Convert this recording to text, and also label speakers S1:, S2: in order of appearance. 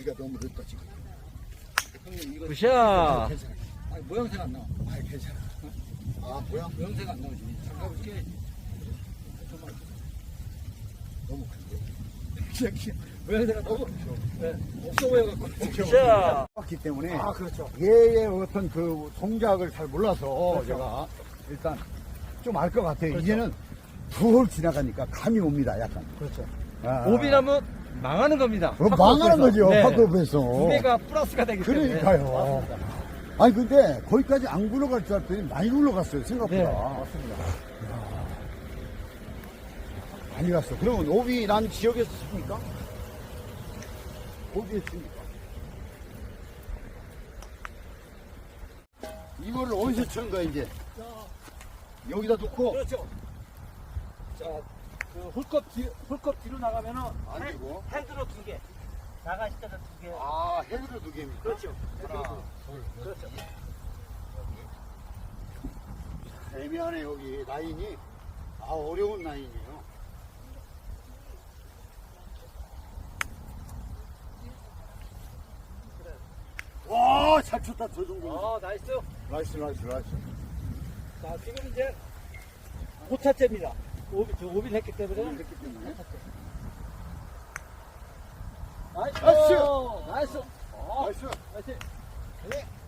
S1: 이가 너무 늦다 지금. 형님 이거
S2: 굿샷.
S1: 괜찮아. 아니 모양새가 안 나와. 아 괜찮아. 아 모양 모양새가 안 나오지. 장갑을 끼야지. 정말 너무 큰데. 모양새가 너무 네, 없어 보여갖고.
S2: 자,
S1: 봤기 때문에
S3: 아, 그렇죠.
S1: 얘의 어떤 그 동작을 잘 몰라서
S3: 그렇죠.
S1: 제가 일단 좀 알 것 같아요. 이제는 두홀 지나가니까 감이 옵니다. 약간.
S3: 그렇죠.
S1: 아.
S2: 오비나면 망하는 겁니다.
S1: 어, 망하는 거죠.
S2: 네.
S1: 파크업에서.
S2: 두 개가 플러스가 되기 때문에.
S1: 그러니까요. 아니 근데 거기까지 안 굴러갈 줄 알았더니 많이 굴러갔어요 생각보다.
S2: 네, 맞습니다.
S1: 많이 갔어. 그러면 오비 난 지역에서 씁니까? 오비에 씁니까? 이거를 어디서 치는 거야 이제? 여기다 놓고
S2: 그렇죠. 자, 그 홀컵 뒤, 홀컵 뒤로 나가면은
S1: 안 되고.
S2: 핸드로 두 개. 나가실 때는 두 개.
S1: 아 헤드로 두 개입니까?
S2: 그렇죠.
S1: 하나, 둘,
S2: 그렇죠.
S1: 애매하네 여기 라인이. 아 어려운 라인이에요. 와, 잘 쳤다, 저 정도.
S2: 어, 나이스.
S1: 나이스, 나이스, 나이스.
S2: 자, 지금 이제 5차째입니다. 오비, 저 오비를 했기 때문에.
S1: 했기 때문에.
S2: 나이스.
S1: 나이스.
S2: 나이스. 어,
S1: 나이스.
S2: 나이스.